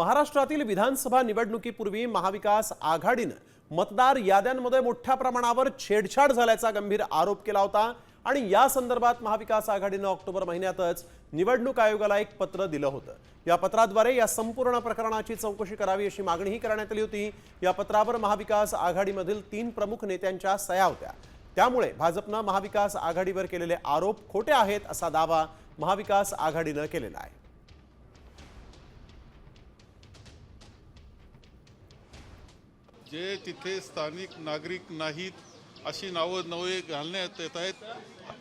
महाराष्ट्रातील विधानसभा निवडणुकीपूर्वी महाविकास आघाडीनं मतदार याद्यांमध्ये मोठ्या प्रमाणावर छेडछाड झाल्याचा गंभीर आरोप केला होता आणि या संदर्भात महाविकास आघाडीनं ऑक्टोबर महिन्यातच निवडणूक आयोगाला एक पत्र दिलं होतं. या पत्राद्वारे या संपूर्ण प्रकरणाची चौकशी करावी अशी मागणीही करण्यात आली होती. या पत्रावर महाविकास आघाडीमधील तीन प्रमुख नेत्यांच्या सह्या होत्या. त्यामुळे भाजपनं महाविकास आघाडीवर केलेले आरोप खोटे आहेत असा दावा महाविकास आघाडीनं केलेला आहे. जे तिथे स्थानिक नागरिक नाहीत अशी नावं नवे घालण्यात येत आहेत.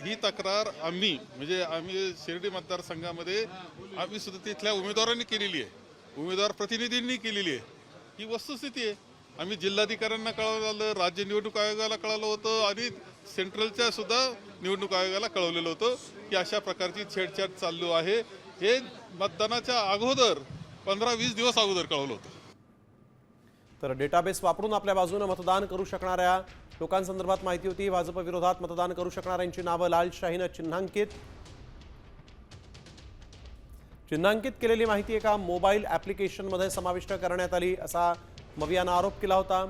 ही तक्रार आम्ही म्हणजे आम्ही शिर्डी मतदारसंघामध्ये आम्ही सुद्धा तिथल्या उमेदवारांनी केलेली आहे. उमेदवार प्रतिनिधींनी केलेली आहे. ही वस्तुस्थिती आहे. आम्ही जिल्हाधिकाऱ्यांना कळवलं राज्य निवडणूक आयोगाला कळवलं होतं आणि सेंट्रलच्या सुद्धा निवडणूक आयोगाला कळवलेलं होतं की अशा प्रकारची छेडछाड चालू आहे. हे मतदानाच्या अगोदर पंधरा वीस दिवस अगोदर कळवलं होतं. तर डेटाबेस वापरून आपल्या बाजूने मतदान करू शकणाऱ्या लोकांसंदर्भात माहिती होती. भाजप विरोधात मतदान करू शकणाऱ्यांची नावं लालशाहीनं चिन्हांकित. चिन्हांकित केलेली माहिती एका मोबाईल ॲप्लिकेशनमध्ये समाविष्ट करण्यात आली असा मवियानं आरोप केला होता.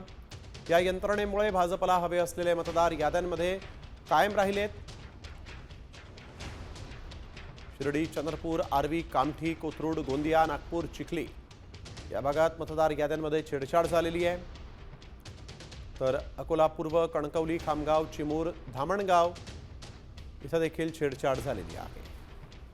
या यंत्रणेमुळे भाजपला हवे असलेले मतदार याद्यांमध्ये कायम राहिलेत. शिर्डी चंद्रपूर आर्वी कामठी कोथरूड गोंदिया नागपूर चिखली. या भागात मतदार याद्यांमध्ये छेडछाड झालेली आहे. तर अकोला पूर्व कणकवली खामगाव चिमूर धामणगाव इथं देखील छेडछाड झालेली आहे.